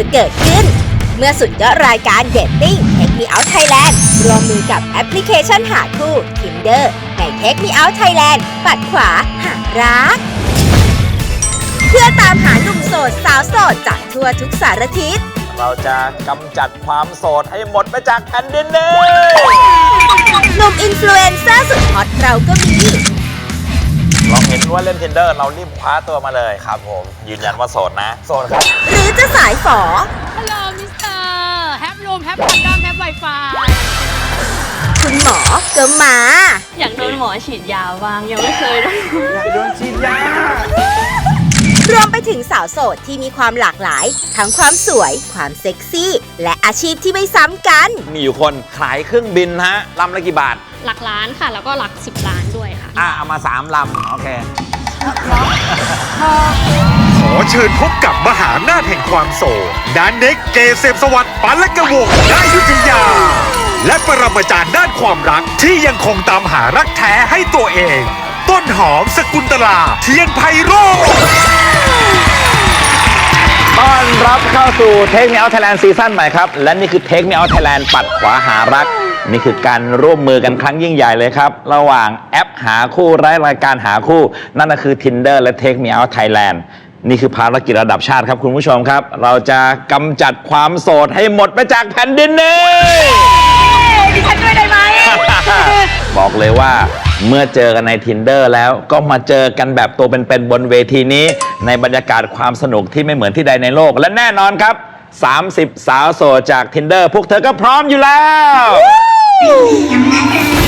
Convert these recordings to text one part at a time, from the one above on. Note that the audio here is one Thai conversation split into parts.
จะเกิดขึ้น เมื่อสุดยอดรายการเดตติ้งเทคมีเอาไทยแลนด์รวมมือกับแอปพลิเคชันหาคู่ Tinder ในเทคมีเอาไทยแลนด์ปัดขวาหารัก เพื่อตามหาหนุ่มโสดสาวโสดจากทั่วทุกสารทิศ เราจะกำจัดความโสดให้หมดไปจากแผ่นดินเลยหนุ่มอินฟลูเอนเซอร์สุดฮอตเราก็มี เราเห็นว่าเล่น tinder เรารีบคว้าตัวมาเลยครับผมยืนยันว่าโสดนะ โสดครับ หรือจะสายฝอ ฮัลโหลมิสเตอร์แฮปรูมแฮปคอนดอมแฮปไวไฟคุณหมอก็มา อยากโดนหมอฉีดยาบ้างยังไม่เคยโดนรวมไปถึงสาวโสดที่มีความหลากหลาย ทั้งความสวย ความเซ็กซี่ และอาชีพที่ไม่ซ้ำกัน มีอยู่คนขายเครื่องบินฮะลำละกี่บาท หลักล้านค่ะ แล้วก็หลัก10ล้านด้วยค่ะ อะเอามา3ลำโอเคขอเชิญพบกับมหาอำนาจแห่งความโศกดานเน็กเกษมสวัสดิ์ปันละกะวงศ์นายุทธยา และปรมาจารย์ด้านความรักที่ยังคงตามหารักแท้ให้ตัวเอง ต้นหอมสกุลตลาเทียนไพโรจน์ต้อนรับเข้าสู่เทค e ม Out Thailand ซีซั่นใหม่ครับ และนี่คือเทค e ม Out Thailand ปัดขวาหารัก นี่คือการร่วมมือกันครั้งยิ่งใหญ่เลยครับ ระหว่างแอปหาคู่ไร้รายการหาคู่ นั่นก็คือ Tinder และ Take Me Out Thailand นี่คือภารกิจระดับชาติครับคุณผู้ชมครับ เราจะกำจัดความโสดให้หมดไปจากแผ่นดินนี้ดิฉันด้วยได้ไหม บอกเลยว่าเมื่อเจอกันใน Tinder แล้วก็มาเจอกันแบบตัวเป็นๆบนเวทีนี้ ในบรรยากาศความสนุกที่ไม่เหมือนที่ใดในโลก และแน่นอนครับ 30 สาวโสดจาก Tinder พวกเธอก็พร้อมอยู่แล้ว Woo!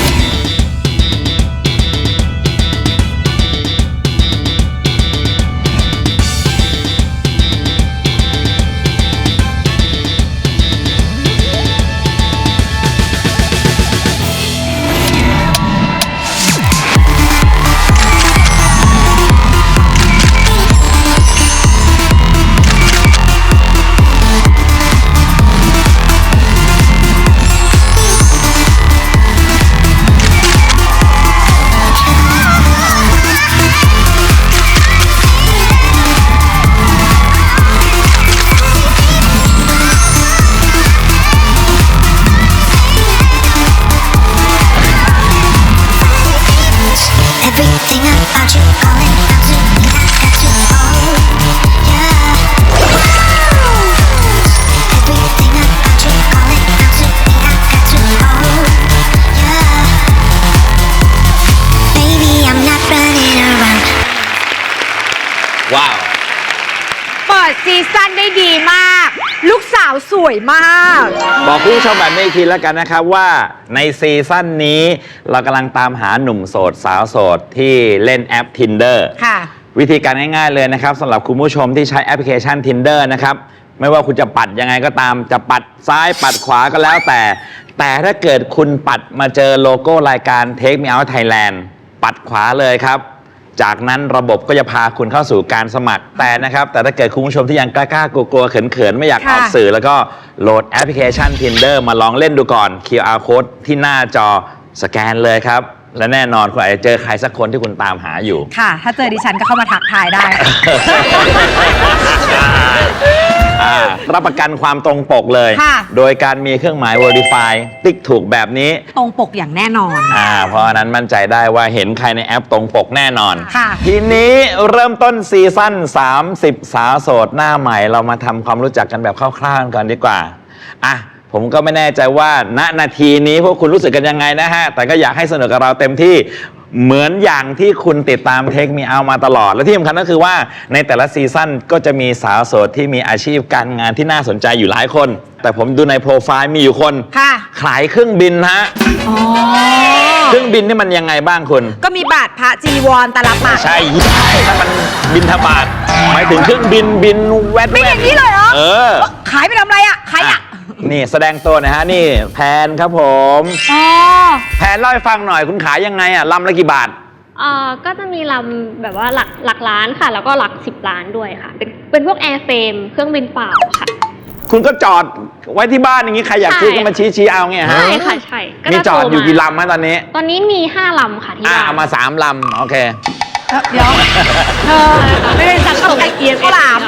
วสวยมาก บอกคุณผู้ชมแบบนี้อีกทีแล้วกันนะครับว่าในซีซั่นนี้เรากำลังตามหาหนุ่มโสดสาวโสดที่เล่นแอป Tinder ค่ะ วิธีการง่ายๆเลยนะครับสำหรับคุณผู้ชมที่ใช้แอปพลิเคชัน Tinder นะครับ ไม่ว่าคุณจะปัดยังไงก็ตาม จะปัดซ้ายปัดขวาก็แล้วแต่ แต่ถ้าเกิดคุณปัดมาเจอโลโก้รายการ Take Me Out Thailand ปัดขวาเลยครับ จากนั้นระบบก็จะพาคุณเข้าสู่การสมัครแต่นะครับ แต่ถ้าเกิดคุณผู้ชมที่ยังกล้าๆ กลัวๆ เขินๆ ไม่อยากออกค่ะสื่อ แล้วก็โหลดแอปพลิเคชัน Tinder มาลองเล่นดูก่อน QR code ที่หน้าจอสแกนเลยครับ และแน่นอนคุณอาจจะเจอใครสักคนที่คุณตามหาอยู่ ค่ะ ถ้าเจอดิฉันก็เข้ามาทักทายได้อ่า รับประกันความตรงปกเลย ค่ะ โดยการมีเครื่องหมาย Verify ติ๊กถูกแบบนี้ ตรงปกอย่างแน่นอน อ่า เพราะฉะนั้นมั่นใจได้ว่าเห็นใครในแอปตรงปกแน่นอน ค่ะ ทีนี้เริ่มต้นซีซั่น30 สาวโสดหน้าใหม่ เรามาทำความรู้จักกันแบบคร่าวๆกันก่อนดีกว่า อะ ผมก็ไม่แน่ใจว่าณนาทีนี้พวกคุณรู้สึกกันยังไงนะฮะ แต่ก็อยากให้สนุกกับเราเต็มที่ เหมือนอย่างที่คุณติดตามเทคมีเอามาตลอด และที่สำคัญก็คือว่าในแต่ละซีซั่นก็จะมีสาวโสดที่มีอาชีพการงานที่น่าสนใจอยู่หลายคน แต่ผมดูในโปรไฟล์มีอยู่คน ค่ะ ขายเครื่องบินฮะอ๋อ เครื่องบินนี่มันยังไงบ้างคุณ ก็มีบาทพระจีวรตาลปัดใช่ถ้ามันบินทบาทหมายถึงเครื่องบินบินแวดเป็นอย่างนี้เลยเหรอ เออ ขายไปทำอะไรอะ ขายอะ นี่แสดงตัวหนะฮะนี่แพนครับผม อ๋อแพนเล่าให้ฟังหน่อยคุณขายยังไงอะลำละกี่บาท เอ่อก็จะมีลำแบบว่าหลักหลักล้านค่ะ แล้วก็หลัก10ล้านด้วยค่ะ เป็นเป็นพวกแอร์เฟรมเครื่องบินเปล่าค่ะ คุณก็จอดไว้ที่บ้านอย่างนี้ใครอยากซื้อใช่ ก็มาชี้ชี้ๆเอาเงี้ยฮะใช่ค่ะใช่ก็มีจะจอดโทรอยู่มากี่ลำฮะตอนนี้ ตอนนี้มี5ลำค่ะที่อ่าบ้านเอามาสามลำโอเค เดี๋ยวเธอไม่ได้สั่งส่งเอียนข้าวหลาม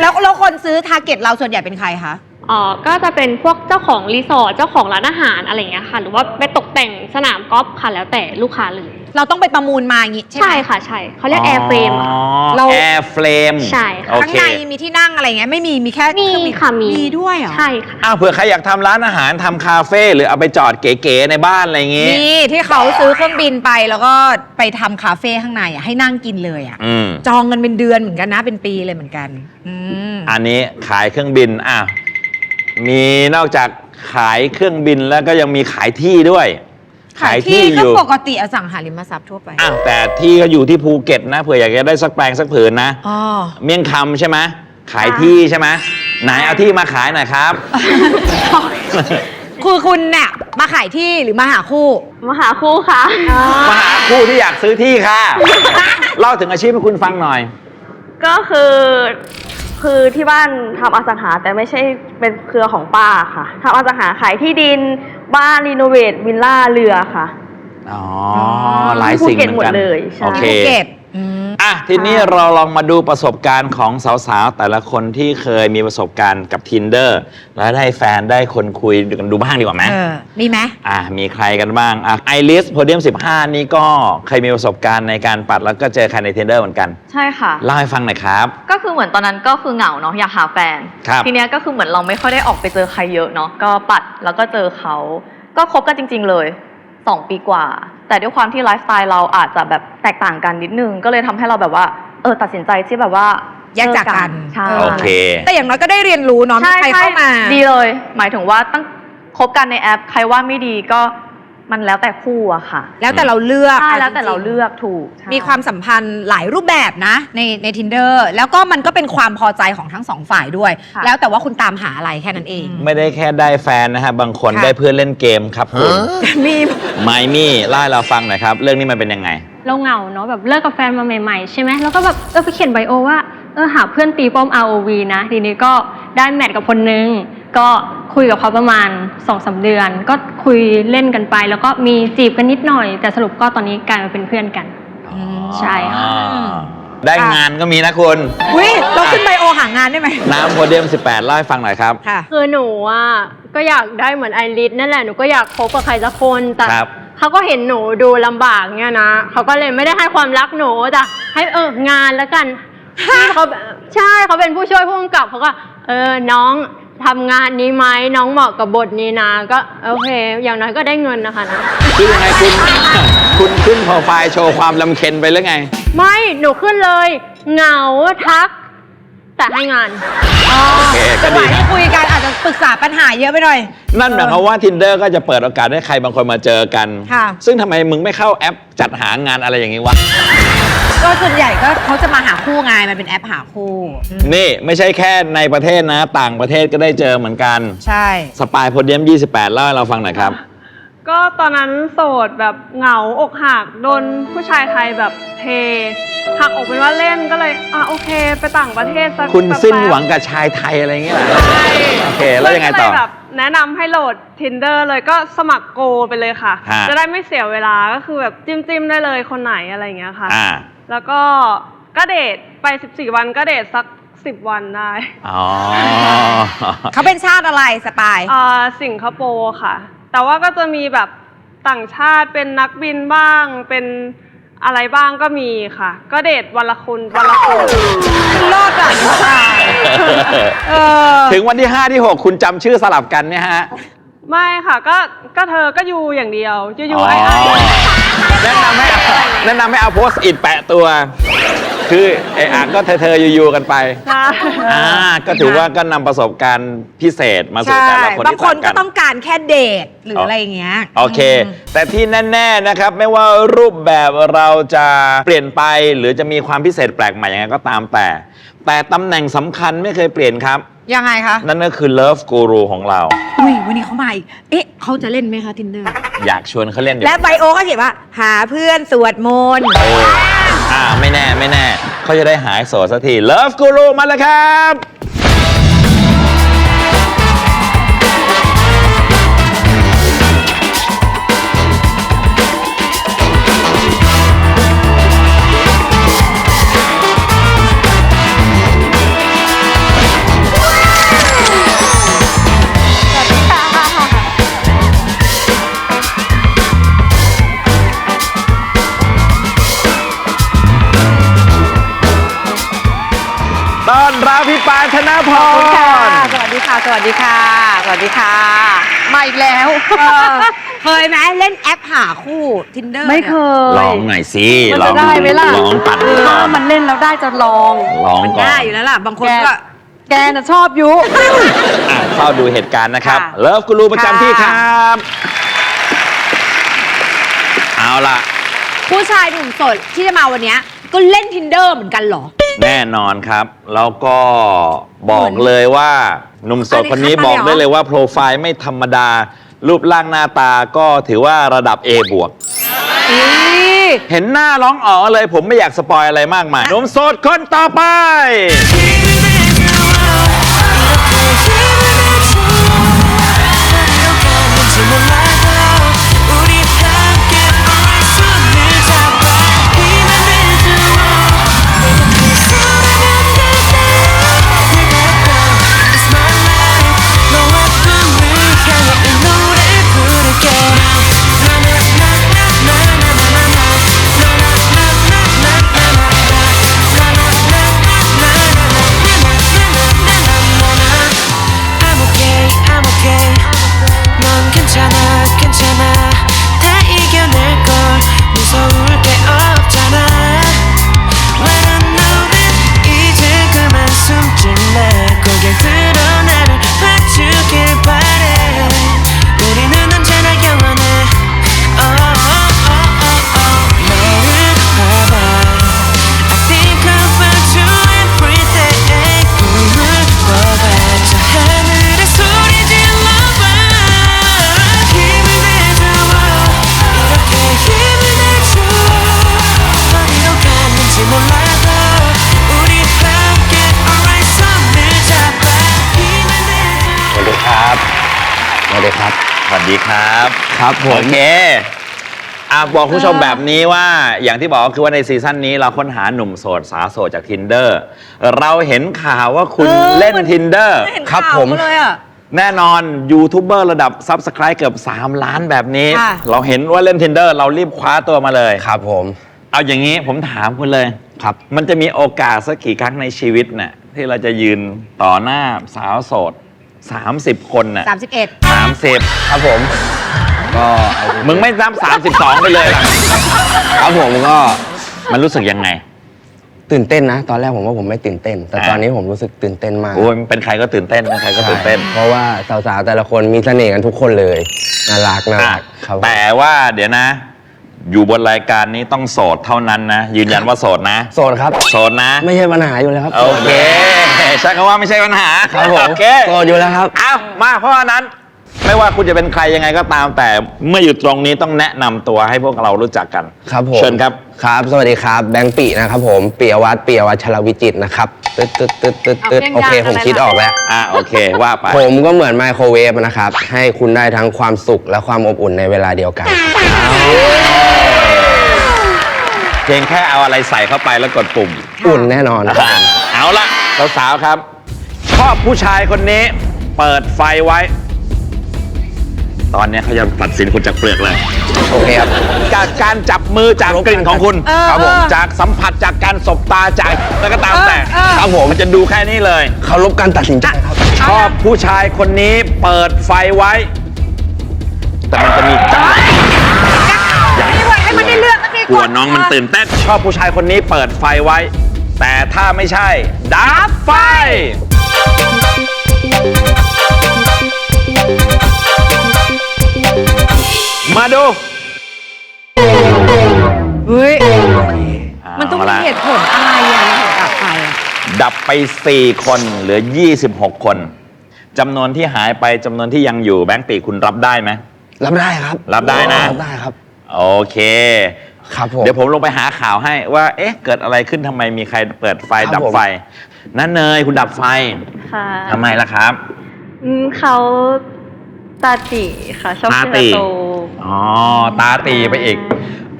แล้วแล้วคนซื้อทาร์เก็ตเราส่วนใหญ่เป็นใครคะ อ๋อก็จะเป็นพวกเจ้าของรีสอร์ทเจ้าของร้านอาหารอะไรอย่างเงี้ยค่ะ หรือว่าไปตกแต่งสนามกอล์ฟค่ะแล้วแต่ลูกค้าเลยเราต้องไปประมูลมาอย่างงี้ใช่ไหม ใช่ค่ะใช่เขาเรียกแอร์เฟรมค่ะ เรา แอร์เฟรมใช่ค่ะ โอข้างเคในมีที่นั่งอะไรเงี้ยไม่มีมีแค่มีเครื่องบินค่ะมีมีด้วยเหรอใช่ค่ะ อ้าวเผื่อใครอยากทำร้านอาหารทำคาเฟ่หรือเอาไปจอดเก๋ๆในบ้านอะไรอย่างงี้ มีที่เขาซื้อเครื่องบินไปแล้วก็ไปทำคาเฟ่ข้างในอะให้นั่งกินเลยอะอืม จองกันเป็นเดือนเหมือนกันนะเป็นปีเลยเหมือนกัน อืม อันนี้ขายเครื่องบินอะ มีนอกจากขายเครื่องบินแล้วก็ยังมีขายที่ด้วย ขายที่อก็ยู่ปกติอสังหาริมทรัพย์ทั่วไปอ้าวแต่ที่ก็อยู่ที่ภูเก็ตนะเผื่ออยากจะได้สักแปลงสักผืนนะอ๋อ เมี่ยงคำใช่ไหมขายที่ใช่ไหมไหนเอาที่มาขายหน่อยครับ คือคุณเนี่ยมาขายที่หรือมาหาคู่ มาหาคู่ค่ะ มาหาคู่ที่อยากซื้อที่ค่ะ เล่าถึงอาชีพให้คุณฟังหน่อย ก็คือ คือที่บ้านทำอสังหาแต่ไม่ใช่เป็นเครือของป้าค่ะทำอสังหาขายที่ดินบ้านรีโนเวทวิลล่าเรือค่ะ อ๋อ หลายสิ่งเหมือนกันภูเก็ตหมดเลยใช่ โอเค ภูเก็ตอืม อะทีนี้เราลองมาดูประสบการณ์ของสาวๆ แต่ละคนที่เคยมีประสบการณ์กับ Tinder แล้วได้แฟนได้คนคุยกันดูบ้างดีกว่าไหมเออมีไหมอะมีใครกันบ้างอะไอริสโพเดียม15 นี่ก็เคยมีประสบการณ์ในการปัดแล้วก็เจอใครใน Tinder เหมือนกัน ใช่ค่ะ เล่าให้ฟังหน่อยครับ ก็คือเหมือนตอนนั้นก็คือเหงาเนาะอยากหาแฟน ครับ ทีเนี้ยก็คือเหมือนเราไม่ค่อยได้ออกไปเจอใครเยอะเนาะก็ปัดแล้วก็เจอเขาก็คบกันจริง ๆ เลย สองปีกว่า แต่ด้วยความที่ไลฟ์สไตล์เราอาจจะแบบแตกต่างกันนิดนึง ก็เลยทำให้เราแบบว่า เออตัดสินใจที่แบบว่าแยกจากกัน ใช่เออโอเค แต่อย่างน้อยก็ได้เรียนรู้เนาะมีใช่ใครใช่เข้ามา ดีเลย หมายถึงว่าตั้งคบกันในแอป ใครว่าไม่ดีก็ มันแล้วแต่คู่อะค่ะแล้วแต่เราเลือกใช่อะแล้วแต่จงๆเราเลือกถูกใช่มีความสัมพันธ์หลายรูปแบบนะ ในใน tinder แล้วก็มันก็เป็นความพอใจของทั้งสองฝ่ายด้วย ค่ะ แล้วแต่ว่าคุณตามหาอะไรแค่นั้นเอง ไม่ได้แค่ได้แฟนนะฮะ บางคนค่ะ ได้เพื่อนเล่นเกมครับคุณมีไมมี่เล่าให้เราฟังหน่อยครับ เรื่องนี้มันเป็นยังไง เราเหงาเนาะแบบเลิกกับแฟนมาใหม่ๆ ใช่ไหมแล้วก็แบบเออไปเขียนไบโอว่าเออหาเพื่อนตีป้อม ROV นะ ทีนี้ก็ได้แมทกับคนนึง ก็คุยกับเขาประมาณ2อสเดือน ก็คุยเล่นกันไป แล้วก็มีจีบกันนิดหน่อย แต่สรุปก็ตอนนี้กลายมาเป็นเพื่อนกัน ใช่ค่ะได้งานก็มีนะคุณอุ้ยเราขึ้นไบโอหางานได้ไหม น้ำโพเดียม 18เล่าให้ฟังหน่อยครับ ค่ะ คือหนูอะก็อยากได้เหมือนไอริสนั่นแหละหนูก็อยากคบกับใครสักคนแต่ครับ เขาก็เห็นหนูดูลำบากเนี่ยนะเขาก็เลยไม่ได้ให้ความรักหนูแต่ให้เอองานแล้วกันที่เขาใช่เขาเป็นผู้ช่วยผู้กำกับเขาก็เออน้อง ทำงานนี้ไหมน้องเหมาะกับบทนี้นะก็โอเค อย่างน้อยก็ได้เงินนะคะนะ คือยังไงคุณ คุณขึ้นโปรไฟล์โชว์ความลำเค็นไปหรือไง ไม่ หนูขึ้นเลย เหงาทัก แต่ให้งาน โอเคก็จังหดีวะนะที่คุยกันอาจจะปรึกษาปัญหาเยอะไปหน่อย นั่นหมายความว่า Tinder ก็จะเปิดโอกาสให้ใครบางคนมาเจอกัน ค่ะ ซึ่งทำไมมึงไม่เข้าแอปจัดหางานอะไรอย่างนี้วะ ก็ส่วนใหญ่ก็เขาจะมาหาคู่ไงมันเป็นแอปหาคู่ นี่ไม่ใช่แค่ในประเทศนะ ต่างประเทศก็ได้เจอเหมือนกัน ใช่ สปายโพเดียม 28 เล่าให้เราฟังหน่อยครับ ก็ตอนนั้นโสดแบบเหงาอกหักโดนผู้ชายไทยแบบเทหักออกเป็นว่าเล่นก็เลยอะโอเค ไปต่างประเทศสักคุณแป๊บๆสิ้นหวังกับชายไทยอะไรเงี้ยเหรอใช่โอเค แล้วยังไงต่อ ก็เลยแบบแนะนำให้โหลด tinder เลยก็สมัครโกไปเลยค่ะ ฮะ จะได้ไม่เสียเวลาก็คือแบบจิ้มจิ้มๆได้เลยคนไหนอะไรอย่างเงี้ยค่ะ อ่าแล้วก็ก็เดทไป 14 วันก็เดทสัก 10 วันได้อ๋อ เขาเป็นชาติอะไรสปาย อ่าสิงคโปร์ค่ะ แต่ว่าก็จะมีแบบต่างชาติเป็นนักบินบ้าง เป็นอะไรบ้างก็มีค่ะ ก็เดทวันละคนวันละคนรอดอะสปายเออถึงวันที่ 5 ที่ 6 คุณจำชื่อสลับกันเนี่ยฮะไม่ค่ะ ก็ก็เธอก็อยู่อย่างเดียวยูยูอ๋อไอไอแนะนำให้เอาแนะนำให้เอาโพสต์อิดแปะตัว คือไอ้อะก็เธอเธอๆอยู่ๆกันไปค่ะอ่าก็ถือว่าก็นำประสบการณ์พิเศษมาสู่ใช่แต่ละคนบางที่คนต่างก็กัน ต้องการแค่เดทหรืออะไรอย่างเงี้ยโอเค ม แต่ที่แน่ๆนะครับ ไม่ว่ารูปแบบเราจะเปลี่ยนไป หรือจะมีความพิเศษแปลกใหม่ยังไงก็ตามแต่ แต่ตำแหน่งสำคัญไม่เคยเปลี่ยนครับ ยังไงคะ นั่นก็คือ Love Guru ของเรา อุ้ยวันนี้เขามาอีก เอ๊ะเขาจะเล่นไหมคะทินเดอร์อยากชวนเขาเล่นอยู่และไบโอก็เขียนว่า หาเพื่อนสวดมนต์โอ้อ่า ไม่แน่ไม่แน่เขาจะได้หายโสดสักที Love Guru มาแล้วครับ วัสดีค่ะสวัสดีค่ะ สวัสดีค่ะ มาอีกแล้วเคยไหมเล่นแอปหาคู่ tinder ไม่เคยลองหน่อยสิมันลอจะงได้ไหมล่ะลองปั่นก่อนมันเล่นแล้วได้จะลอง ลองมันก่อนได้อยู่แล้วล่ะ บางคนแกก็ แกน่ะชอบยุ อะเข้าดูเหตุการณ์นะครับ ค่ะ เลิฟกูรูประจำที่คค่ะรับ เอาล่ะ ผู้ชายหนุ่มโสดที่จะมาวันเนี้ย ก็เล่น tinder เหมือนกันเหรอ แน่นอนครับ แล้วก็บอกเลยว่าหนุ่มโสดคนนี้อันนี้บอกคัดมาได้เลยเหรอเลยว่าโปรไฟล์ไม่ธรรมดา รูปร่างหน้าตาก็ถือว่าระดับ A บวกนี่เห็นหน้าร้องอ๋อเลยผมไม่อยากสปอยอะไรมากมายหนุ่มโสดคนต่อไป ดีครับ ครับผม โอเคอะบอกคุณผู้ชมแบบนี้ว่าอย่างที่บอกก็คือว่าในซีซั่นนี้เราค้นหาหนุ่มโสดสาวโสดจาก tinder เราเห็นข่าวว่าคุณเออ เล่นมัน tinder เห็นครับข่าวผมเขาเลยอะ แน่นอนยูทูบเบอร์ระดับ Subscribe เกือบ 3 ล้านแบบนี้ ค่ะ เราเห็นว่าเล่น tinder เรารีบคว้าตัวมาเลย ครับผม เอาอย่างนี้ผมถามคุณเลยครับ มันจะมีโอกาสสักกี่ครั้งในชีวิตน่ะที่เราจะยืนต่อหน้าสาวโสด 30 คนน่ะ31 30 ครับผม ก็เอาจริงๆมึงไม่นับ32 ไปเลยล่ะครับผมก็มันรู้สึกยังไง ตื่นเต้นนะ ตอนแรกผมว่าผมไม่ตื่นเต้น แต่อ่าตอนนี้ผมรู้สึกตื่นเต้นมากโอ้ยเป็นใครก็ตื่นเต้นเป็นใครก็ตื่นเต้นใช่เพราะว่าสาวๆแต่ละคนมีเสน่ห์กันทุกคนเลยน่ารักน่าอะรักครับผมแต่ว่าเดี๋ยวนะ อยู่บนรายการนี้ต้องโสดเท่านั้นนะ ยืนยันว่าโสดนะ โสดครับ โสดนะ ไม่ใช่ปัญหาอยู่แล้วครับโอเค ใช่คำว่าไม่ใช่ปัญหาครับผมโอเคโสดอยู่แล้วครับ เอามาเพราะฉะนั้น ไม่ว่าคุณจะเป็นใครยังไงก็ตามแต่เมื่ออยู่ตรงนี้ต้องแนะนำตัวให้พวกเรารู้จักกันครับผมเชิญครับ ครับ สวัสดีครับ แบงค์ปีนะครับผมปียวัฒน์ปียวัชรวิจิตรนะครับตึ๊ดตึ๊ดตึ๊ดตึ๊ดตึ๊ดเอาโอเพลงเคดังผมอะไรคิดล่ะ ออกแล้ว อะโอเคว่าไป ผมก็เหมือนไมโครเวฟนะครับ ให้คุณได้ทั้งความสุขและความอบอุ่นในเวลาเดียวกัน เพียงแค่เอาอะไรใส่เข้าไปแล้วกดปุ่ม อุ่นแน่นอนครับเอาละสาวๆครับ ชอบผู้ชายคนนี้ เปิดไฟไว้ ตอนนี้เขาจะตัดสินคุณจากเปลือกเลย โอเคครับ จากการจับมือจากกลิ่นของคุณเออครับผมเออจากสัมผัสจากการสบตาจากแล้วก็ตามแต่เออเออ ครับผมมันจะดูแค่นี้เลย เคารพการตัดสินใจครับชอบผู้ชายคนนี้เปิดไฟไว้ แต่มันจะมีจังหวะ กสักทีกลัวน้องมันตื่นเต้นชอบผู้ชายคนนี้เปิดไฟไว้ แต่ถ้าไม่ใช่ดับไฟ มาดูเฮ้ยเอามันต้องมีละเหตุผลอะไรอะถึงดับไฟอะดับไป 4 คนเหลือ 26 คนจำนวนที่หายไปจำนวนที่ยังอยู่แบงค์ปีคุณรับได้ไหมรับได้ครับรับได้นะ รับได้ครับ โอเค ครับผม เดี๋ยวผมลงไปหาข่าวให้ว่า เอ๊ะ เกิดอะไรขึ้นทำไมมีใครเปิดไฟครับดับผม ไฟนั่นเนยคุณดับไฟค่ะทำไมล่ะครับ อืมเขาตาตีค่ะ ชอบตาเสื้ตีอโต อ๋อ ตาตีไปอีก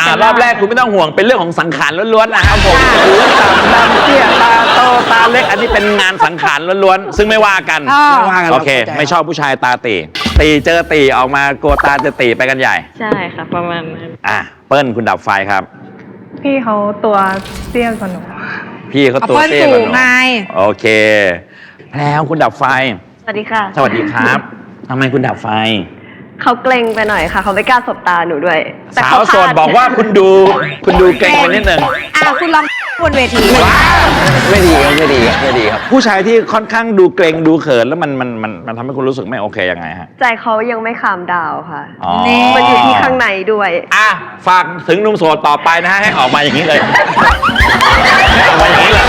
อ่ารอบแรกคุณไม่ต้องห่วงเป็นเรื่องของสังขารล้วนๆนะครับผมหูต่ำดำเตี้ยตาโตตาเล็กอันนี้เป็นงานสังขารล้วนๆซึ่งไม่ว่ากัน อ่า ไม่ว่ากันโอเคข้าใจ ไม่ชอบผู้ชายตาตี ตีเจอตีออกมากลัวตาจะตีไปกันใหญ่ ใช่ค่ะ ประมาณนั้นอะเปิ้ลคุณดับไฟครับ พี่เขาตัวเตี้ยกว่าหนู พี่เขาเอาตัวเปิ้ลเตี้ยสูกว่างหนูไงโอเคแล้วคุณดับไฟ สวัสดีค่ะ สวัสดีครับทำไมคุณดับไฟ เขาเกรงไปหน่อยค่ะ เขาไม่กล้าสบตาหนูด้วยแต่สาเขาวโสดพลบอกว่าคุณดู คุณดูเก่งไปนิดนึงอะคุณลอง บนเวที ไม่ดีครับไม่ดีครับไม่ดีครับ ผู้ชายที่ค่อนข้างดูเกรงดูเขินแล้วมันมันมันมันทำให้คุณรู้สึกไม่โอเคยังไงฮะ ใจเขายังไม่คามดาวค่ะ อ๋อ มันอยู่ที่ข้างในด้วย อะฝากถึงหนุ่มโสดต่อไปนะฮะให้ออกมาอย่างนี้เลยออกมาอย่างนี้เลย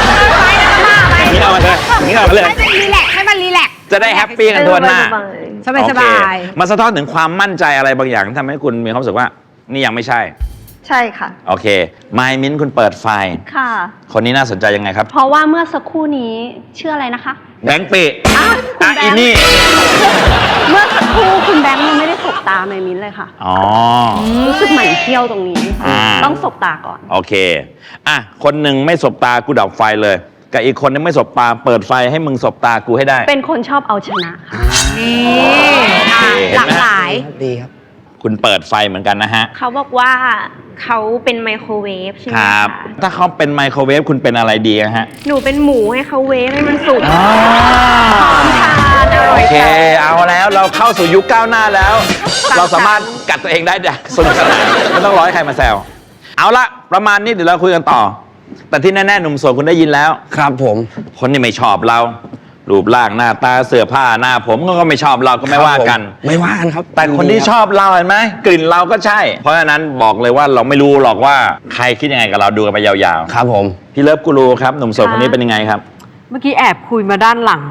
อย่างนี้ออกมาเลยอย่างนี้ออกมาเลย ให้มันรีแลกซ์ให้มันรีแลกซ์จะได้แฮปปี้กันทั่วหน้าสบายสบายโอเคมันสะท้อนถึงความมั่นใจอะไรบางอย่างที่ทำให้คุณมีความรู้สึกว่า นี่ยังไม่ใช่ ใช่ค่ะ โอเคไมมินคุณเปิดไฟค่ะ คนนี้น่าสนใจยังไงครับเพราะว่าเมื่อสักครู่นี้ชื่ออะไรนะคะ แบงค์ปีอ้าวคุณอะแบอีงค์นี่เมื่อสักครู่คุณแบงค์ยังไม่ได้สบตาเมมินเลยค่ะ อ๋อ รู้สึกหมั่นเที่ยวตรงนี้ อ่า ต้องสบตาก่อน โอเค อะ คนหนึ่งไม่สบตากูดับไฟเลย กับอีกคนนึงไม่สบตาเปิดไฟให้มึงสบตากูให้ได้ เป็นคนชอบเอาชนะค่ะ นี่อะเห็นไหมหลากหลาย ดีครับ คุณเปิดไฟเหมือนกันนะฮะ เขาบอกว่าเขาเป็นไมโครเวฟใช่ไหมคคะรับถ้าเขาเป็นไมโครเวฟคุณเป็นอะไรดีอะฮะ หนูเป็นหมูให้เขาเวฟให้มันสุกอ๋อพร้อมทานอร่โออยเคจัดเอาแล้วเราเข้าสู่ยุคก้าวหน้าแล้ว เราสามารถกัดตัวเองได้อย่างสนุกสนานไม่ต้องร้อยใครมาแซว เอาละประมาณนี้เดี๋ยวเราคุยกันต่อ แต่ที่แน่ๆหนุ่มโสดคุณได้ยินแล้ว ครับผม คนที่ไม่ชอบเรา รูปร่างหน้าตาเสื้อผ้าหน้าผมก็ไม่ชอบเราก็ไม่ว่ากัน ครับผมไม่ว่ากันครับแต่คนที่ชอบเราเห็นไหมกลิ่นเราก็ใช่ เพราะฉะนั้นบอกเลยว่าเราไม่รู้หรอกว่าใครคิดยังไงกับเราดูกันไปยาวครับผม ๆพี่เลิฟกูรูครับหนุ่มโสดคนนี้เป็นยังไงครับ เมื่อกี้แอบคุยมาด้านหลัง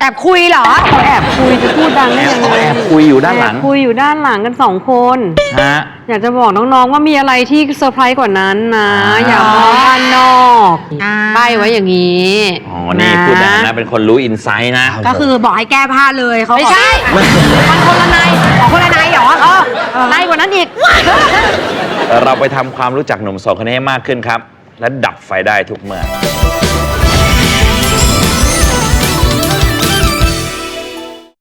แต่คุยเหรอเขาแอบคุยจะพูดดังได้ยังไงแอบคุยอยู่ด้านหลังแอบคุยอยู่ด้านหลังกันสองคน ฮะ อยากจะบอกน้องๆว่ามีอะไรที่เซอร์ไพรส์กว่านั้นนะ อ่า อย่ามองด้านนอกอ่าใบ้ไว้อย่างนี้อ๋อ นี่พูดอย่างนั้นนะ เป็นคนรู้อินไซต์นะ ก็คือบอกให้แก้ผ้าเลยเขาไม่ใช่มันคนละนายของคนละนายเหรอเออเออไล่กว่านั้นอีก เราไปทำความรู้จักหนุ่มโสดคนนี้ให้มากขึ้นครับ และดับไฟได้ทุกเมื่อ